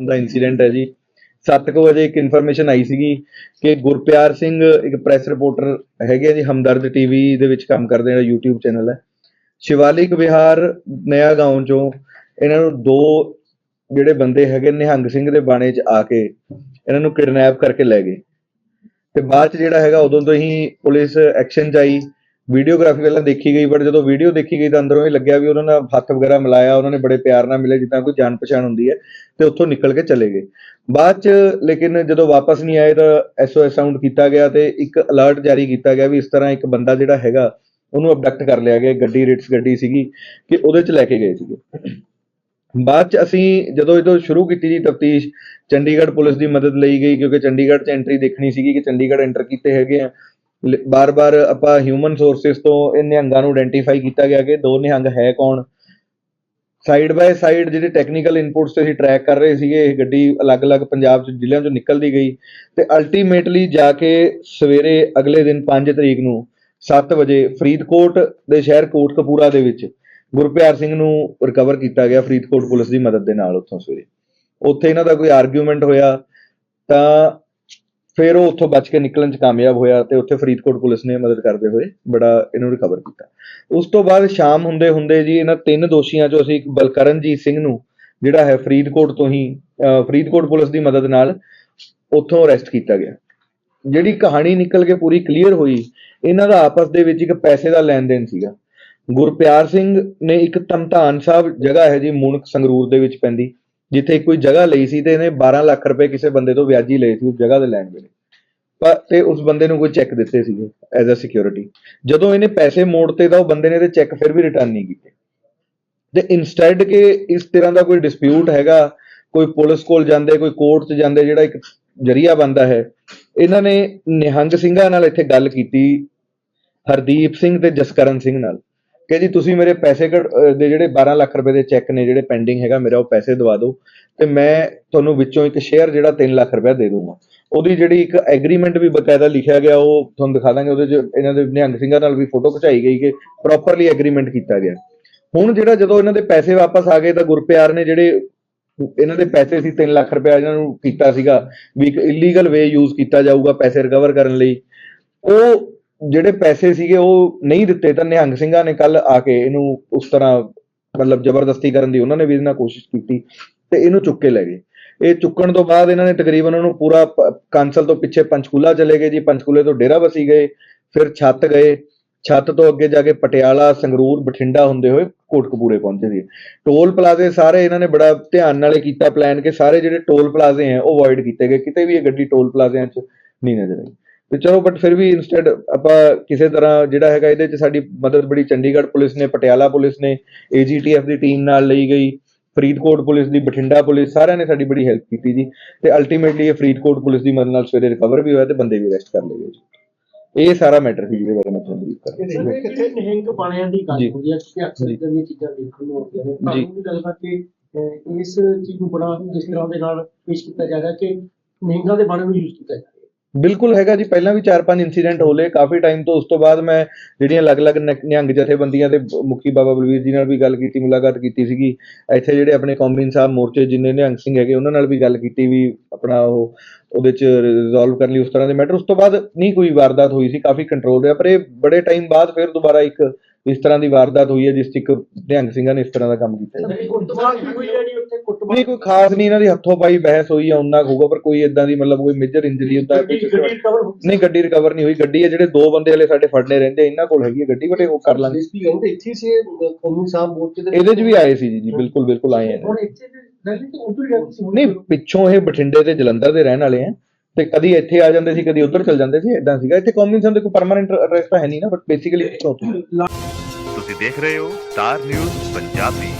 ਦਾ incident ਹੈ ਜੀ। 7:00 ਵਜੇ ਇੱਕ ਇਨਫੋਰਮੇਸ਼ਨ ਆਈ ਸੀਗੀ ਕਿ ਗੁਰਪਿਆਰ ਸਿੰਘ ਇੱਕ ਪ੍ਰੈਸ ਰਿਪੋਰਟਰ ਹੈਗੇ ਆ ਜੀ, ਹਮਦਰਦ ਟੀਵੀ ਦੇ ਵਿੱਚ ਕੰਮ ਕਰਦੇ ਜਿਹੜਾ YouTube ਚੈਨਲ ਹੈ। ਸ਼ਿਵਾਲਿਕ ਵਿਹਾਰ ਨਇਆ ਗਾਉਂ ਚੋਂ ਇਹਨਾਂ ਨੂੰ ਦੋ ਜਿਹੜੇ ਬੰਦੇ ਹੈਗੇ ਨਿਹੰਗ ਸਿੰਘ ਦੇ ਬਾਣੇ 'ਚ ਆ ਕੇ ਇਹਨਾਂ ਨੂੰ ਕਿਡਨੈਪ ਕਰਕੇ ਲੈ ਗਏ। ਤੇ ਬਾਅਦ 'ਚ ਜਿਹੜਾ ਹੈਗਾ ਉਦੋਂ ਤੋਂ ਹੀ ਪੁਲਿਸ ਐਕਸ਼ਨ 'ਚ ਆਈ। ਵੀਡੀਓਗ੍ਰਾਫੀ ਪਹਿਲਾਂ ਦੇਖੀ ਗਈ ਬਟ ਜਦੋਂ ਵੀਡੀਓ ਦੇਖੀ ਗਈ ਤਾਂ ਅੰਦਰੋਂ ਹੀ ਲੱਗਿਆ ਵੀ ਉਹਨਾਂ ਨੇ ਹੱਥ ਵਗੈਰਾ ਮਿਲਾਇਆ, ਉਹਨਾਂ ਨੇ ਬੜੇ ਪਿਆਰ ਨਾਲ ਮਿਲੇ, ਜਿੱਦਾਂ ਕੋਈ ਜਾਣ ਪਛਾਣ ਹੁੰਦੀ ਹੈ, ਤੇ ਉੱਥੋਂ ਨਿਕਲ ਕੇ ਚਲੇ ਗਏ। ਬਾਅਦ 'ਚ ਲੇਕਿਨ ਜਦੋਂ ਵਾਪਸ ਨਹੀਂ ਆਏ ਤਾਂ ਐਸਓਐਸ ਸਾਊਂਡ ਕੀਤਾ ਗਿਆ ਤੇ ਇੱਕ ਅਲਰਟ ਜਾਰੀ ਕੀਤਾ ਗਿਆ ਵੀ ਇਸ ਤਰ੍ਹਾਂ ਇੱਕ ਬੰਦਾ ਜਿਹੜਾ ਹੈਗਾ, ਉਹਨੂੰ ਅਬਡਕਟ ਕਰ ਲਿਆ ਗਿਆ, ਗੱਡੀ ਰਿਟਸ ਗੱਡੀ ਸੀਗੀ, ਕਿ ਉਹਦੇ 'ਚ ਲੈ ਕੇ ਗਏ ਸੀਗੇ। ਬਾਅਦ 'ਚ ਅਸੀਂ ਜਦੋਂ ਇਹ ਤੋਂ ਸ਼ੁਰੂ ਕੀਤੀ ਜੀ ਤਫਤੀਸ਼, ਚੰਡੀਗੜ੍ਹ ਪੁਲਿਸ ਦੀ ਮਦਦ ਲਈ ਗਈ, ਕਿਉਂਕਿ ਚੰਡੀਗੜ੍ਹ 'ਚ ਐਂਟਰੀ ਦੇਖਣੀ ਸੀਗੀ ਕਿ ਚੰਡੀਗੜ੍ਹ ਐਂਟਰ ਕੀਤੇ ਹੈਗੇ ਆ ਬਾਰ-ਬਾਰ ਆਪਾਂ ਹਿਊਮਨ ਸੋਰਸਸ ਤੋਂ ਇਹ ਨਿਹੰਗਾਂ ਨੂੰ ਆਇਡੈਂਟੀਫਾਈ ਕੀਤਾ ਗਿਆ ਕਿ ਦੋ ਨਿਹੰਗ ਹੈ ਕੌਣ? ਸਾਈਡ ਬਾਏ ਸਾਈਡ ਜਿਹੜੇ ਟੈਕਨੀਕਲ ਇਨਪੁਟਸ ਤੇ ਅਸੀਂ ਟਰੈਕ ਕਰ ਰਹੇ ਸੀਗੇ, ਇਹ ਗੱਡੀ ਅਲੱਗ-ਅਲੱਗ ਪੰਜਾਬ ਚ, ਜ਼ਿਲ੍ਹਿਆਂ ਚੋਂ ਨਿਕਲਦੀ ਗਈ ਤੇ ਅਲਟੀਮੇਟਲੀ ਜਾ ਕੇ ਸਵੇਰੇ ਅਗਲੇ ਦਿਨ 5 ਤਰੀਕ ਨੂੰ 7 ਵਜੇ ਫਰੀਦਕੋਟ ਦੇ ਸ਼ਹਿਰ ਕੋਟਕਪੂਰਾ ਦੇ ਵਿੱਚ ਗੁਰਪਿਆਰ ਸਿੰਘ ਨੂੰ ਰਿਕਵਰ ਕੀਤਾ ਗਿਆ ਫਰੀਦਕੋਟ ਪੁਲਿਸ ਦੀ ਮਦਦ ਦੇ ਨਾਲ ਉੱਥੋਂ ਸਵੇਰੇ। ਉੱਥੇ ਇਹਨਾਂ ਦਾ ਕੋਈ ਆਰਗੂਮੈਂਟ ਹੋਇਆ ਤਾਂ ਫਿਰ ਉਹ ਉੱਥੋਂ ਬਚ ਕੇ ਨਿਕਲਣ 'ਚ ਕਾਮਯਾਬ ਹੋਇਆ ਤੇ ਉੱਥੇ ਫਰੀਦਕੋਟ ਪੁਲਿਸ ਨੇ ਮਦਦ ਕਰਦੇ ਹੋਏ ਬੜਾ ਇਹਨੂੰ ਰਿਕਵਰ ਕੀਤਾ। ਉਸ ਤੋਂ ਬਾਅਦ ਸ਼ਾਮ ਹੁੰਦੇ ਹੁੰਦੇ ਜੀ ਇਹਨਾਂ ਤਿੰਨ ਦੋਸ਼ੀਆਂ 'ਚੋਂ ਅਸੀਂ ਇੱਕ ਬਲਕਰਨਜੀਤ ਸਿੰਘ ਨੂੰ, ਜਿਹੜਾ ਹੈ ਫਰੀਦਕੋਟ ਤੋਂ ਹੀ, ਅਹ ਫਰੀਦਕੋਟ ਪੁਲਿਸ ਦੀ ਮਦਦ ਨਾਲ ਉੱਥੋਂ ਅਰੈਸਟ ਕੀਤਾ ਗਿਆ। ਜਿਹੜੀ ਕਹਾਣੀ ਨਿਕਲ ਕੇ ਪੂਰੀ ਕਲੀਅਰ ਹੋਈ, ਇਹਨਾਂ ਦਾ ਆਪਸ ਦੇ ਵਿੱਚ ਇੱਕ ਪੈਸੇ ਦਾ ਲੈਣ ਦੇਣ ਸੀਗਾ। ਗੁਰਪਿਆਰ ਸਿੰਘ ਨੇ ਇੱਕ ਧਮਧਾਨ ਸਾਹਿਬ ਜਗ੍ਹਾ ਹੈ ਜੀ ਮੁਣਕ ਸੰਗਰੂਰ ਦੇ ਵਿੱਚ ਪੈਂਦੀ। ਜਿੱਥੇ ਕੋਈ ਜਗ੍ਹਾ ਲਈ ਸੀ ਤੇ ਇਹਨੇ 12 ਲੱਖ ਰੁਪਏ ਕਿਸੇ ਬੰਦੇ ਤੋਂ ਵਿਆਜੀ ਲਏ ਸੀ ਉਸ ਜਗ੍ਹਾ ਦੇ ਲੈਣ ਵੇਲੇ। ਪਰ ਤੇ ਉਸ ਬੰਦੇ ਨੂੰ ਕੋਈ ਚੈੱਕ ਦਿੱਤੇ ਸੀਗੇ ਐਜ਼ ਅ ਸਿਕਿਉਰਿਟੀ ਜਦੋਂ ਇਹਨੇ ਪੈਸੇ ਮੋੜਤੇ ਤਾਂ ਉਹ ਬੰਦੇ ਨੇ ਤੇ ਚੈੱਕ ਫਿਰ ਵੀ ਰਿਟਰਨ ਨਹੀਂ ਕੀਤੇ। ਤੇ ਇਨਸਟੈਡ ਕਿ ਇਸ ਤਰ੍ਹਾਂ ਦਾ ਕੋਈ ਡਿਸਪਿਊਟ ਹੈਗਾ, ਕੋਈ ਪੁਲਿਸ ਕੋਲ ਜਾਂਦੇ, ਕੋਈ ਕੋਰਟ 'ਚ ਜਾਂਦੇ, ਜਿਹੜਾ ਇੱਕ ਜਰੀਆ ਬੰਦਾ ਹੈ, ਇਹਨਾਂ ਨੇ ਨਿਹੰਗ ਸਿੰਘਾਂ ਨਾਲ ਇੱਥੇ ਗੱਲ ਕੀਤੀ, ਹਰਦੀਪ ਸਿੰਘ ਤੇ ਜਸਕਰਨ ਸਿੰਘ ਨਾਲ। ਕਿ ਜੀ ਤੁਸੀਂ ਮੇਰੇ ਪੈਸੇ ਕੱਢ- ਦੇ ਜਿਹੜੇ 12 ਲੱਖ ਰੁਪਏ ਦੇ ਚੈੱਕ ਨੇ ਜਿਹੜੇ ਪੈਂਡਿੰਗ ਹੈਗਾ, ਮੇਰਾ ਉਹ ਪੈਸੇ ਦਵਾ ਦਿਓ ਤੇ ਮੈਂ ਤੁਹਾਨੂੰ ਵਿੱਚੋਂ ਇੱਕ ਸ਼ੇਅਰ ਜਿਹੜਾ 3 ਲੱਖ ਰੁਪਏ ਦੇ ਦੂੰਗਾ। ਉਹਦੀ ਜਿਹੜੀ ਇੱਕ ਐਗਰੀਮੈਂਟ ਵੀ ਬਕਾਇਦਾ ਲਿਖਿਆ ਗਿਆ, ਉਹ ਤੁਹਾਨੂੰ ਦਿਖਾ ਦਾਂਗੇ, ਉਹਦੇ 'ਚ ਇਹਨਾਂ ਦੇ ਨਿਹੰਗ ਸਿੰਘਾਂ ਨਾਲ ਵੀ ਫੋਟੋ ਖਿਚਾਈ ਗਈ ਕਿ ਪ੍ਰੋਪਰਲੀ ਐਗਰੀਮੈਂਟ ਕੀਤਾ ਗਿਆ। ਹੁਣ ਜਿਹੜਾ ਜਦੋਂ ਇਹਨਾਂ ਦੇ ਪੈਸੇ ਵਾਪਸ ਆ ਗਏ ਤਾਂ ਗੁਰਪਿਆਰ ਨੇ ਜਿਹੜੇ ਇਹਨਾਂ ਦੇ ਪੈਸੇ ਸੀ 3 ਲੱਖ ਰੁਪਏ ਇਹਨਾਂ ਨੂੰ ਕੀਤਾ ਸੀਗਾ ਵੀ ਇੱਕ ਇਲੀਗਲ ਵੇ ਯੂਜ਼ ਕੀਤਾ ਜਾਊਗਾ ਪੈਸੇ ਰਿਕਵਰ ਕਰਨ ਲਈ, ਉਹ ਜਿਹੜੇ ਪੈਸੇ ਸੀਗੇ ਉਹ ਨਹੀਂ ਦਿੱਤੇ ਤਾਂ ਨਿਹੰਗ ਸਿੰਘਾਂ ਨੇ ਕੱਲ ਆ ਕੇ ਇਹਨੂੰ ਉਸ ਤਰ੍ਹਾਂ ਮਤਲਬ ਜ਼ਬਰਦਸਤੀ ਕਰਨ ਦੀ ਉਹਨਾਂ ਨੇ ਵੀ ਇਹਨਾਂ ਕੋਸ਼ਿਸ਼ ਕੀਤੀ ਤੇ ਇਹਨੂੰ ਚੁੱਕ ਕੇ ਲੈ ਗਏ। ਇਹ ਚੁੱਕਣ ਤੋਂ ਬਾਅਦ ਇਹਨਾਂ ਨੇ ਤਕਰੀਬਨ ਉਹਨੂੰ ਪੂਰਾ ਕਾਂਸਲ ਤੋਂ ਪਿੱਛੇ ਪੰਚਕੂਲਾ ਚਲੇ ਗਏ ਜੀ, ਪੰਚਕੂਲੇ ਤੋਂ ਡੇਰਾ ਵਸੀ ਗਏ, ਫਿਰ ਛੱਤ ਗਏ। ਛੱਤ ਤੋਂ ਅੱਗੇ ਜਾ ਕੇ ਪਟਿਆਲਾ, ਸੰਗਰੂਰ, ਬਠਿੰਡਾ ਹੁੰਦੇ ਹੋਏ ਕੋਟਕਪੂਰੇ ਪਹੁੰਚੇ ਸੀ ਟੋਲ ਪਲਾਜ਼ੇ ਸਾਰੇ ਇਹਨਾਂ ਨੇ ਬੜਾ ਧਿਆਨ ਨਾਲ ਕੀਤਾ ਪਲਾਨ ਕਿ ਸਾਰੇ ਜਿਹੜੇ ਟੋਲ ਪਲਾਜ਼ੇ ਹੈ ਉਹ ਅਵੋਇਡ ਕੀਤੇ ਗਏ। ਕਿਤੇ ਵੀ ਇਹ ਗੱਡੀ ਟੋਲ ਪਲਾਜ਼ਿਆਂ 'ਚ ਨਹੀਂ ਨਜ਼ਰ ਆਈ। ਤੇ ਚਲੋ ਬਟ ਫਿਰ ਵੀ ਇਨਸਟੈਡ ਆਪਾਂ ਕਿਸੇ ਤਰ੍ਹਾਂ ਜਿਹੜਾ ਹੈਗਾ ਇਹਦੇ 'ਚ ਸਾਡੀ ਮਦਦ ਬੜੀ ਚੰਡੀਗੜ੍ਹ ਪੁਲਿਸ ਨੇ ਪਟਿਆਲਾ ਪੁਲਿਸ ਨੇ ਏਜੀਟੀਐਫ ਦੀ ਟੀਮ ਨਾਲ ਲਈ ਗਈ ਫਰੀਦਕੋਟ ਪੁਲਿਸ ਦੀ ਬਠਿੰਡਾ ਪੁਲਿਸ ਸਾਰਿਆਂ ਨੇ ਸਾਡੀ ਬੜੀ ਹੈਲਪ ਕੀਤੀ ਜੀ ਤੇ ਅਲਟੀਮੇਟਲੀ ਇਹ ਫਰੀਦਕੋਟ ਪੁਲਿਸ ਦੀ ਮਦਦ ਨਾਲ ਸਵੇਰੇ ਰਿਕਵਰ ਵੀ ਹੋਇਆ ਤੇ ਬੰਦੇ ਵੀ ਅਰੈਸਟ ਕਰ ਲਏ ਗਏ ਜੀ ਇਹ ਸਾਰਾ ਮੈਟਰ ਸੀ ਜਿਹਦੇ ਬਾਰੇ ਮੈਂ ਤੁਹਾਨੂੰ ਬਰੀਫ ਕਰ ਰਿਹਾ ਸੀ ਕਿਤੇ ਨਿਹੰਗ ਬਾਣਿਆਂ ਦੀ ਗੱਲ। ਹੁੰਦੀ ਹੈ ਕਿ ਅਕਸਰ। ਇਦਾਂ ਦੀਆਂ ਚੀਜ਼ਾਂ ਦੇਖਣ ਨੂੰ ਆਉਂਦੀਆਂ ਨੇ। ਤੁਹਾਨੂੰ ਵੀ ਲੱਗਦਾ ਕਿ ਅਹ, ਇਸ ਚੀਜ਼ ਨੂੰ ਬੜਾ ਜਿਸ ਤਰ੍ਹਾਂ ਦੇ ਨਾਲ ਪੇਸ਼ ਕੀਤਾ ਜਾ ਰਿਹਾ ਕਿ ਨਿਹੰਗਾਂ ਦੇ ਬਾਣੇ ਨੂੰ ਯੂਜ਼ ਕੀਤਾ ਜਾ ਬਿਲਕੁਲ ਹੈਗਾ ਜੀ, ਪਹਿਲਾਂ ਵੀ 4-5 ਇਨਸੀਡੈਂਟ ਹੋਲੇ ਕਾਫੀ ਟਾਈਮ ਤੋਂ ਉਸ ਤੋਂ ਬਾਅਦ ਮੈਂ ਜਿਹੜੀਆਂ ਅਲੱਗ-ਅਲੱਗ ਨਿਹੰਗ ਜਥੇਬੰਦੀਆਂ ਦੇ ਮੁਖੀ ਬਾਬਾ ਬਲਵੀਰ ਜੀ ਨਾਲ ਵੀ ਗੱਲ ਕੀਤੀ, ਮੁਲਾਕਾਤ ਕੀਤੀ ਸੀਗੀ। ਇੱਥੇ ਜਿਹੜੇ ਆਪਣੇ ਕੌਮੀਨ ਸਾਹਿਬ ਮੋਰਚੇ ਜਿੰਨੇ ਨਿਹੰਗ ਸਿੰਘ ਹੈਗੇ, ਉਹਨਾਂ ਨਾਲ ਵੀ ਗੱਲ ਕੀਤੀ, ਵੀ ਆਪਣਾ ਉਹ ਉਹਦੇ ਚ ਰਿਜ਼ੋਲਵ ਕਰਨ ਲਈ ਉਸ ਤਰ੍ਹਾਂ ਦੇ ਮੈਟਰ ਉਸ ਤੋਂ ਬਾਅਦ ਨਹੀਂ ਕੋਈ ਵਾਰਦਾਤ ਹੋਈ ਸੀ ਕਾਫੀ ਕੰਟਰੋਲ ਰਿਹਾ ਪਰ ਇਹ ਬੜੇ ਟਾਈਮ ਬਾਅਦ ਫਿਰ ਦੁਬਾਰਾ ਇੱਕ ਇਸ ਤਰ੍ਹਾਂ ਦੀ ਵਾਰਦਾਤ ਹੋਈ ਹੈ ਜਿਸ 'ਚ ਇੱਕ ਨਿਹੰਗ ਸਿੰਘਾਂ ਨੇ ਇਸ ਤਰ੍ਹਾਂ ਦਾ ਕੰਮ ਕੀਤਾ ਨਹੀਂ ਕੋਈ ਖਾਸ ਨਹੀਂ ਇਹਨਾਂ ਦੀ ਹੱਥੋਂ ਪਾਈ ਬਹਿਸ ਹੋਈ ਆ ਉਹਨਾਂ ਹੋਊਗਾ ਪਰ ਕੋਈ ਇਦਾਂ ਦੀ ਮਤਲਬ ਕੋਈ ਮੇਜਰ ਇੰਜਰੀ ਹੁੰਦਾ ਨਹੀਂ ਗੱਡੀ ਰਿਕਵਰ ਨਹੀਂ ਹੋਈ। ਗੱਡੀ ਹੈ ਜਿਹੜੇ ਦੋ ਬੰਦੇ ਹਲੇ ਸਾਡੇ ਫੜਨੇ ਰਹਿੰਦੇ ਇਹਨਾਂ ਕੋਲ ਹੈਗੀ ਹੈ ਗੱਡੀ ਬਟ ਉਹ ਕਰ ਲਾਂਗੇ। ਇਹਦੇ 'ਚ ਵੀ ਆਏ ਸੀ ਜੀ ਜੀ ਬਿਲਕੁਲ ਬਿਲਕੁਲ ਆਏ ਆ। ਨਹੀਂ, ਪਿੱਛੋਂ ਇਹ ਬਠਿੰਡੇ ਤੇ ਜਲੰਧਰ ਦੇ ਰਹਿਣ ਵਾਲੇ ਆ ਤੇ ਕਦੀ ਇੱਥੇ ਆ ਜਾਂਦੇ ਸੀ, ਕਦੀ ਉੱਧਰ ਚਲ ਜਾਂਦੇ ਸੀ ਇਦਾਂ ਸੀਗਾ। ਇੱਥੇ ਕੌਮਿਊਨਿਜ਼ਮ ਦੇ ਕੋਈ ਪਰਮਾਨੈਂਟ ਐਡਰੈਸ ਤਾਂ ਹੈ ਨਹੀਂ ਨਾ ਬਟ ਬੇਸਿਕਲੀ ਤੁਸੀਂ ਦੇਖ ਰਹੇ ਹੋ ਸਟਾਰ ਨਿਊਜ਼ ਪੰਜਾਬੀ।